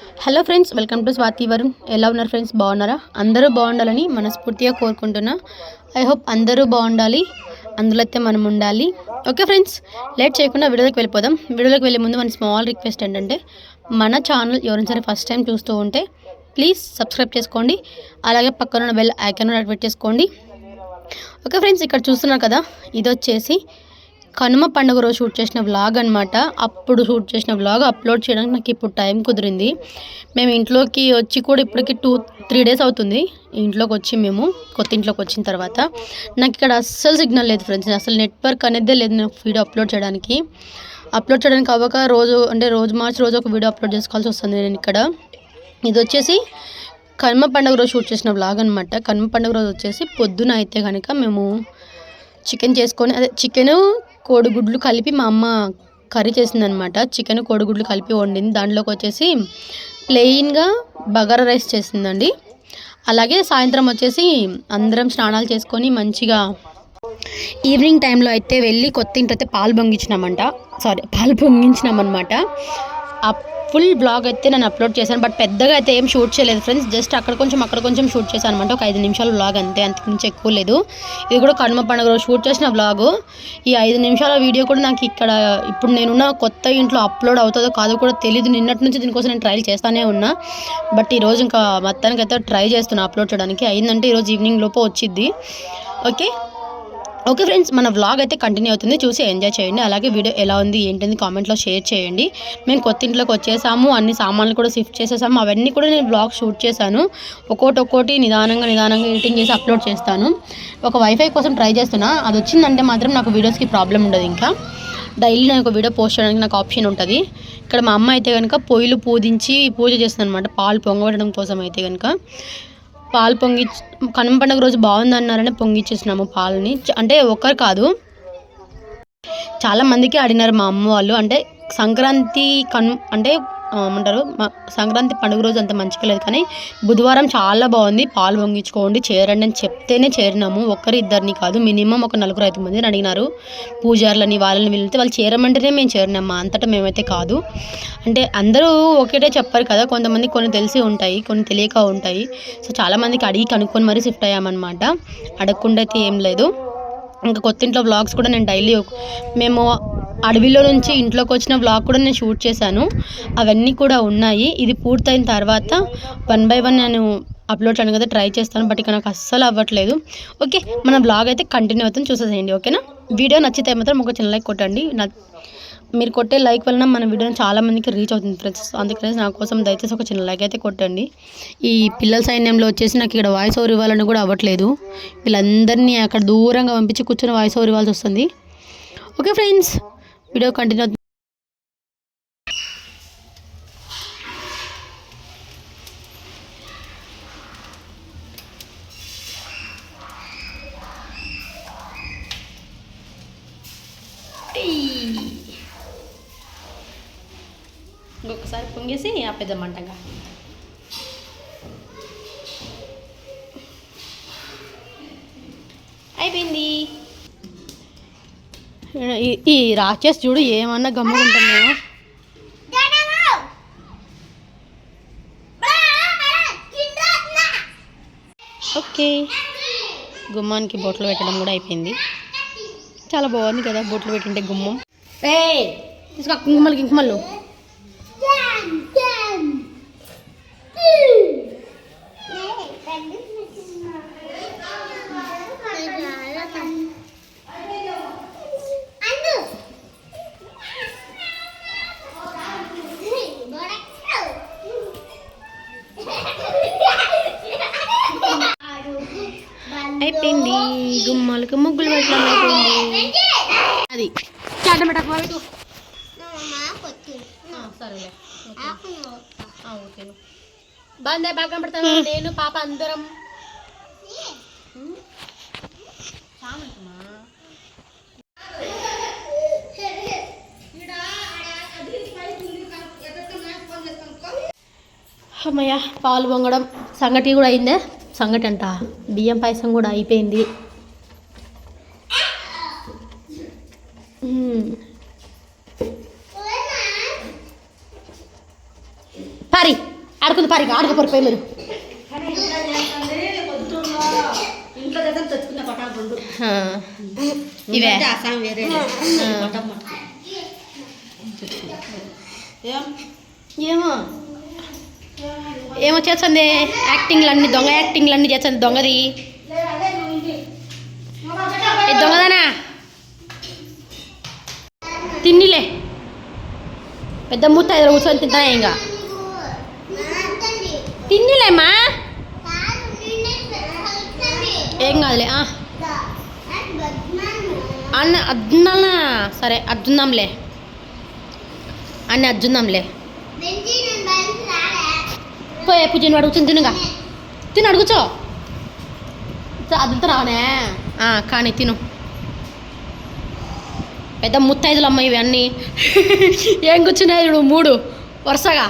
Hello friends welcome to Swathi Varun. ఎలా ఉన్నారు friends? బాగున్నారా? అందరూ బాగుండాలని మనస్ఫూర్తిగా కోరుకుంటున్నా. ఐ హోప్ అందరూ బాగుండాలి. అందులో అయితే మనం ఉండాలి. ఓకే ఫ్రెండ్స్ లేట్ చేయకుండా వీడియోలోకి వెళ్ళిపోదాం. వీడియోలోకి వెళ్ళే ముందు మన స్మాల్ రిక్వెస్ట్ ఏంటంటే మన ఛానల్ ఎవరైనా సరే ఫస్ట్ టైం చూస్తూ ఉంటే ప్లీజ్ సబ్స్క్రైబ్ చేసుకోండి. అలాగే పక్కన ఉన్న బెల్ ఐకాన్ యాక్టివేట్ చేసుకోండి. ఓకే ఫ్రెండ్స్ ఇక్కడ చూస్తున్నారు కదా ఇది వచ్చేసి కనుమ పండుగ రోజు షూట్ చేసిన వ్లాగ్ అనమాట అప్పుడు షూట్ చేసిన వ్లాగ్ అప్లోడ్ చేయడానికి నాకు ఇప్పుడు టైం కుదిరింది. మేము ఇంట్లోకి వచ్చి కూడా ఇప్పటికి టూ త్రీ డేస్ అవుతుంది. ఇంట్లోకి వచ్చి మేము కొత్త ఇంట్లోకి వచ్చిన తర్వాత నాకు ఇక్కడ అస్సలు సిగ్నల్ లేదు ఫ్రెండ్స్ అసలు నెట్వర్క్ అనేదే లేదు నాకు వీడియో అప్లోడ్ చేయడానికి. అప్లోడ్ చేయడానికి అవ్వక రోజు అంటే రోజు మార్చి రోజు ఒక వీడియో అప్లోడ్ చేసుకోవాల్సి వస్తుంది నేను ఇక్కడ. ఇది వచ్చేసి కనుమ పండుగ రోజు షూట్ చేసిన వ్లాగ్ అనమాట కనుమ పండుగ రోజు వచ్చేసి పొద్దున అయితే కనుక మేము చికెన్ చేసుకొని అదే చికెను కోడిగుడ్లు కలిపి మా అమ్మ కర్రీ చేసిందనమాట. చికెన్ కోడిగుడ్లు కలిపి వండింది. దాంట్లోకి వచ్చేసి ప్లెయిన్గా బగారా రైస్ చేసిందండి. అలాగే సాయంత్రం వచ్చేసి అందరం స్నానాలు చేసుకొని మంచిగా ఈవినింగ్ టైంలో అయితే వెళ్ళి కొత్త ఇంటి అయితే పాలు పొంగించినామంట. సారీ పాలు పొంగించినామన్నమాట. అప్ ఫుల్ బ్లాగ్ అయితే నేను అప్లోడ్ చేశాను. బట్ పెద్దగా అయితే ఏం షూట్ చేయలేదు ఫ్రెండ్స్. జస్ట్ అక్కడ కొంచెం అక్కడ కొంచెం షూట్ చేశాను అనమాట. ఒక ఐదు నిమిషాల బ్లాగ్ అంతే. అంతకుమించి ఎక్కువ లేదు. ఇది కూడా కనుమ పండుగ రోజు షూట్ చేసిన బ్లాగు. ఈ ఐదు నిమిషాల వీడియో కూడా నాకు ఇక్కడ ఇప్పుడు నేనున్న కొత్త ఇంట్లో అప్లోడ్ అవుతుందో కాదో కూడా తెలియదు నిన్నటి నుంచి దీనికోసం నేను ట్రై చేస్తానే ఉన్నా. బట్ ఈరోజు ఇంకా మొత్తానికి అయితే ట్రై చేస్తున్నా అప్లోడ్ చేయడానికి. అయిందంటే ఈరోజు ఈవినింగ్ లోపు వచ్చింది ఓకే? ఓకే ఫ్రెండ్స్ మన వ్లాగ్ అయితే కంటిన్యూ అవుతుంది. చూసి ఎంజాయ్ చేయండి. అలాగే వీడియో ఎలా ఉంది ఏంటింది కామెంట్లో షేర్ చేయండి. మేము కొత్త ఇంట్లోకి వచ్చేసాము. అన్ని సామాన్లు కూడా షిఫ్ట్ చేసేసాము. అవన్నీ కూడా నేను వ్లాగ్ షూట్ చేశాను. ఒక్కోటి ఒక్కోటి నిదానంగా నిదానంగా ఎడిటింగ్ చేసి అప్లోడ్ చేస్తాను. ఒక వైఫై కోసం ట్రై చేస్తున్నా. అది వచ్చిందంటే మాత్రం నాకు వీడియోస్కి ప్రాబ్లం ఉండదు ఇంకా. డైలీ నేను ఒక వీడియో పోస్ట్ చేయడానికి నాకు ఆప్షన్ ఉంటుంది. ఇక్కడ మా అమ్మ అయితే కనుక పొయ్యిలు పూజించి పూజ చేస్తుంది అనమాట పాలు పొంగబడడం కోసం అయితే కనుక పాలు పొంగి కనుమ పండుగ రోజు బాగుంది అన్నారని పొంగిచ్చేసినాము పాలని. అంటే ఒక్కరు కాదు. చాలా మందికి అడిగినారు మా అమ్మ వాళ్ళు. అంటే సంక్రాంతి కను అంటే ఏమంటారు? మా సంక్రాంతి పండుగ రోజు అంత మంచిగా లేదు కానీ బుధవారం చాలా బాగుంది. పాలు పొంగించుకోండి చేరండి అని చెప్తేనే చేరినాము. ఒక్కరు ఇద్దరిని కాదు మినిమం ఒక నలుగురు ఐదు మందిని అడిగినారు. పూజారులని వాళ్ళని వెళ్తే వాళ్ళు చేరమంటేనే మేము చేరినాము? అంతటా మేమైతే కాదు. అంటే అందరూ ఒకటే చెప్పారు కదా కొంతమంది కొన్ని తెలిసి ఉంటాయి కొన్ని తెలియక ఉంటాయి. సో చాలామందికి అడిగి కనుక్కొని మరీ షిఫ్ట్ అయ్యామన్నమాట. అడగకుండా అయితే ఏం లేదు. ఇంకా కొత్త ఇంట్లో వ్లాగ్స్ కూడా నేను డైలీ మేము అడవిలో నుంచి ఇంట్లోకి వచ్చిన బ్లాగ్ కూడా నేను షూట్ చేశాను. అవన్నీ కూడా ఉన్నాయి. ఇది పూర్తయిన తర్వాత వన్ బై వన్ నేను అప్లోడ్ చేయడానికి అయితే ట్రై చేస్తాను. బట్ ఇక నాకు అస్సలు అవ్వట్లేదు. ఓకే మన బ్లాగ్ అయితే కంటిన్యూ అవుతుంది. చూసేసేయండి ఓకేనా వీడియో నచ్చితే మాత్రం ఒక చిన్న లైక్ కొట్టండి. నా మీరు కొట్టే లైక్ వలన మన వీడియో చాలామందికి రీచ్ అవుతుంది ఫ్రెండ్స్ అందుకనే నా కోసం దయచేసి ఒక చిన్న లైక్ అయితే కొట్టండి. ఈ పిల్లల సైన్యంలో వచ్చేసి నాకు ఇక్కడ వాయిస్ ఓవర్ ఇవ్వాలని కూడా అవ్వట్లేదు. వీళ్ళందరినీ అక్కడ దూరంగా పంపించి కూర్చొని వాయిస్ ఓవర్ ఇవ్వాల్సి వస్తుంది. ఓకే ఫ్రెండ్స్ వీడియో కంటిన్యూ అవుతుంది ఇంకొకసారి పొంగేసి ఆపేద్దామంటగా అయిపోయింది. ఈ- రాక్షస్ చూడు ఏమన్నా గమ్ముకుంటున్నామో ఓకే. గుమ్మానికి బొట్లు పెట్టడం కూడా అయిపోయింది. చాలా బాగుంది కదా బొట్లు పెట్టింటే గుమ్మం. ఏ తీసుకో కుంకుమలు కుంకుమలు అయిపోయింది. గుమ్మాలకు ముగ్గులు పెట్టడం అయిపోయింది. అది చాట పెట్టకు పెట్టు. సరేలే. ఓకే. బాగుందా? బాగా కనపడతాను నేను పాప అందరం. అమ్మయ్య పాలు పొంగడం సంగటి కూడా అయిందే? సంగటి అంట బియ్యం పాయసం కూడా అయిపోయింది. పారి ఆడుకుంది పారి ఆడుకోపోరు పోయి మీరు. ఇవే. వేరే ఏమో? ఏమో చేస్తుంది? యాక్టింగ్లు అన్ని దొంగ యాక్టింగ్లు అన్ని చేస్తుంది దొంగది. ఏ దొంగదానా? తిన్నిలే. పెద్ద మూత ఎదురు కూర్చొని తింటా ఇంకా. తిన్నిలేమ్మా ఏం కాదులే ఆ. అన్న అద్దున్నా సరే అద్దున్నాంలే. అన్న అద్దున్నాంలే. పోయే పూజని అడుగుతుంది తినుగా. తిను అడుగుచో. అదంతా రావనే కానీ తిను. పెద్ద ముత్తైదులు అమ్మ ఇవి అన్నీ. ఏం కూర్చున్నాయి మూడు. వరుసగా.